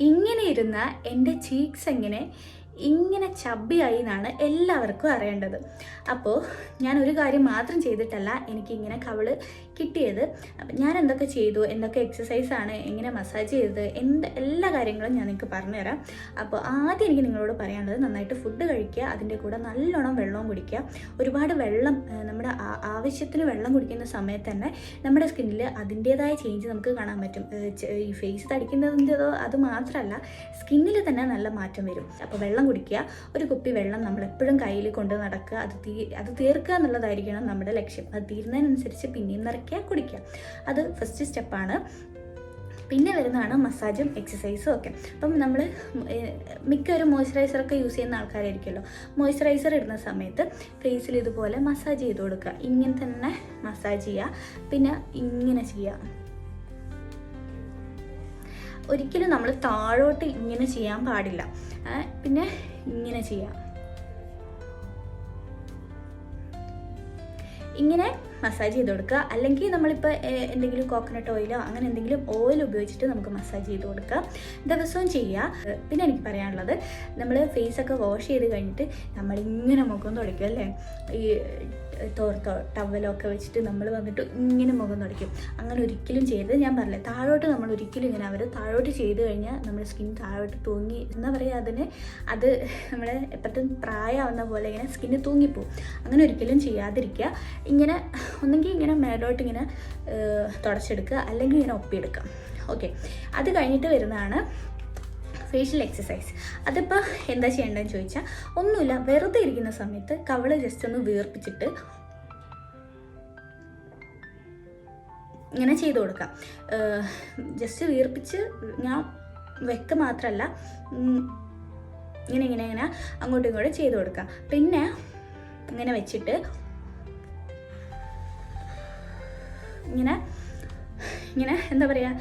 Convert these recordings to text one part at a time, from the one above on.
ഇങ്ങനെ ഇരുന്ന എന്റെ ചീക്സ് എങ്ങനെ ഇങ്ങനെ ചബ്ബിയായി എന്നാണ് എല്ലാവർക്കും അറിയേണ്ടത്. അപ്പോൾ ഞാൻ ഒരു കാര്യം മാത്രം ചെയ്തിട്ടല്ല എനിക്കിങ്ങനെ കവൾ കിട്ടിയത്. അപ്പം ഞാൻ എന്തൊക്കെ ചെയ്തു എന്തൊക്കെ എക്സസൈസ് ആണ് എങ്ങനെ മസാജ് ചെയ്തത് എന്ത് എല്ലാ കാര്യങ്ങളും ഞാൻ നിങ്ങൾക്ക് പറഞ്ഞുതരാം. അപ്പോൾ ആദ്യം എനിക്ക് നിങ്ങളോട് പറയാനുള്ളത് നന്നായിട്ട് ഫുഡ് കഴിക്കുക അതിന്റെ കൂടെ നല്ലോണം വെള്ളവും കുടിക്കുക. ഒരുപാട് വെള്ളം നമ്മുടെ ആവശ്യത്തിന് വെള്ളം കുടിക്കുന്ന സമയത്ത് തന്നെ നമ്മുടെ സ്കിന്നിൽ അതിന്റേതായ ചേഞ്ച് നമുക്ക് കാണാൻ പറ്റും. ഈ ഫേസ് തടിക്കുന്നതിന്റെതോ അത് മാത്രമല്ല സ്കിന്നിൽ തന്നെ നല്ല മാറ്റം വരും. അപ്പോൾ വെള്ളം കുടിക്കുക. ഒരു കുപ്പി വെള്ളം നമ്മൾ എപ്പോഴും കയ്യിൽ കൊണ്ട് നടക്കുക. അത് തീ അത് തീർക്കുക എന്നുള്ളതായിരിക്കണം നമ്മുടെ ലക്ഷ്യം. അത് തീരുന്നതിനനുസരിച്ച് പിന്നെയും നിറയ്ക്കുക കുടിക്കുക. അത് ഫസ്റ്റ് സ്റ്റെപ്പാണ് പിന്നെ വരുന്നതാണ് മസാജും എക്സസൈസും ഒക്കെ. അപ്പം നമ്മൾ മിക്കവരും മോയ്സ്ചറൈസറൊക്കെ യൂസ് ചെയ്യുന്ന ആൾക്കാരായിരിക്കുമല്ലോ. മോയ്സ്ചറൈസർ ഇടുന്ന സമയത്ത് ഫേസിൽ ഇതുപോലെ മസാജ് ചെയ്ത് കൊടുക്കുക. ഇങ്ങനെ തന്നെ മസാജ് ചെയ്യുക. പിന്നെ ഇങ്ങനെ ചെയ്യുക. ഒരിക്കലും നമ്മൾ താഴോട്ട് ഇങ്ങനെ ചെയ്യാൻ പാടില്ല. പിന്നെ ഇങ്ങനെ ചെയ്യാം. ഇങ്ങനെ മസാജ് ചെയ്ത് കൊടുക്കുക. അല്ലെങ്കിൽ നമ്മളിപ്പോൾ എന്തെങ്കിലും കോക്കനട്ട് ഓയിലോ അങ്ങനെ എന്തെങ്കിലും ഓയിൽ ഉപയോഗിച്ചിട്ട് നമുക്ക് മസാജ് ചെയ്ത് കൊടുക്കുക. ദിവസവും ചെയ്യുക. പിന്നെ എനിക്ക് പറയാനുള്ളത് നമ്മൾ ഫേസൊക്കെ വാഷ് ചെയ്ത് കഴിഞ്ഞിട്ട് നമ്മളിങ്ങനെ മുഖം തുടയ്ക്കും അല്ലേ? ഈ തോർത്തോ ടവലോ ഒക്കെ വെച്ചിട്ട് നമ്മൾ വന്നിട്ട് ഇങ്ങനെ മുഖം തുടയ്ക്കും. അങ്ങനെ ഒരിക്കലും ചെയ്ത് ഞാൻ പറഞ്ഞില്ല താഴോട്ട് നമ്മൾ ഒരിക്കലും ഇങ്ങനെ അവർ താഴോട്ട് ചെയ്ത് കഴിഞ്ഞാൽ നമ്മുടെ സ്കിൻ താഴോട്ട് തൂങ്ങി എന്താ പറയുക അതിന്? അത് നമ്മളെ എപ്പോഴത്തും പ്രായമാവുന്ന പോലെ ഇങ്ങനെ സ്കിന്ന് തൂങ്ങിപ്പോവും. അങ്ങനെ ഒരിക്കലും ചെയ്യാതിരിക്കുക. ഇങ്ങനെ ഒന്നെങ്കിൽ ഇങ്ങനെ മേലോട്ട് ഇങ്ങനെ തുടച്ചെടുക്കുക അല്ലെങ്കിൽ ഇങ്ങനെ ഒപ്പിയെടുക്കുക. ഓക്കെ. അത് കഴിഞ്ഞിട്ട് വരുന്നതാണ് ഫേഷ്യൽ എക്സസൈസ് അതിപ്പോൾ എന്താ ചെയ്യേണ്ടതെന്ന് ചോദിച്ചാൽ ഒന്നുമില്ല വെറുതെ ഇരിക്കുന്ന സമയത്ത് കവൾ ജസ്റ്റ് ഒന്ന് വീർപ്പിച്ചിട്ട് ഇങ്ങനെ ചെയ്തു കൊടുക്കാം. ജസ്റ്റ് വീർപ്പിച്ച് ഞാൻ വെക്ക് മാത്രമല്ല ഇങ്ങനെ ഇങ്ങനെ ഇങ്ങനെ അങ്ങോട്ടും ഇങ്ങോട്ടും ചെയ്ത് കൊടുക്കാം. പിന്നെ ഇങ്ങനെ വെച്ചിട്ട് ഇങ്ങനെ ഇങ്ങനെ എന്താ പറയുക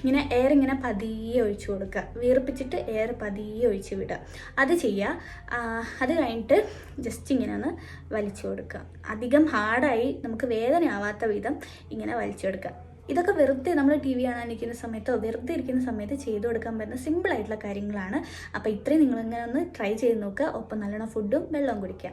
ഇങ്ങനെ എയർ ഇങ്ങനെ പതിയെ ഒഴിച്ചു കൊടുക്കുക. വീർപ്പിച്ചിട്ട് എയർ പതിയെ ഒഴിച്ച് വിടുക. അത് ചെയ്യുക. അത് കഴിഞ്ഞിട്ട് ജസ്റ്റ് ഇങ്ങനെ ഒന്ന് വലിച്ചു കൊടുക്കുക. അധികം ഹാർഡായി നമുക്ക് വേദന ആവാത്ത വിധം ഇങ്ങനെ വലിച്ചു കൊടുക്കുക. ഇതൊക്കെ വെറുതെ നമ്മൾ ടി വി കാണാനിരിക്കുന്ന സമയത്തോ വെറുതെ ഇരിക്കുന്ന സമയത്ത് ചെയ്തു കൊടുക്കാൻ പറ്റുന്ന സിമ്പിൾ ആയിട്ടുള്ള കാര്യങ്ങളാണ്. അപ്പോൾ ഇത്രയും നിങ്ങളിങ്ങനെ ഒന്ന് ട്രൈ ചെയ്ത് നോക്കുക. ഒപ്പം നല്ലോണം ഫുഡും വെള്ളവും കുടിക്കുക.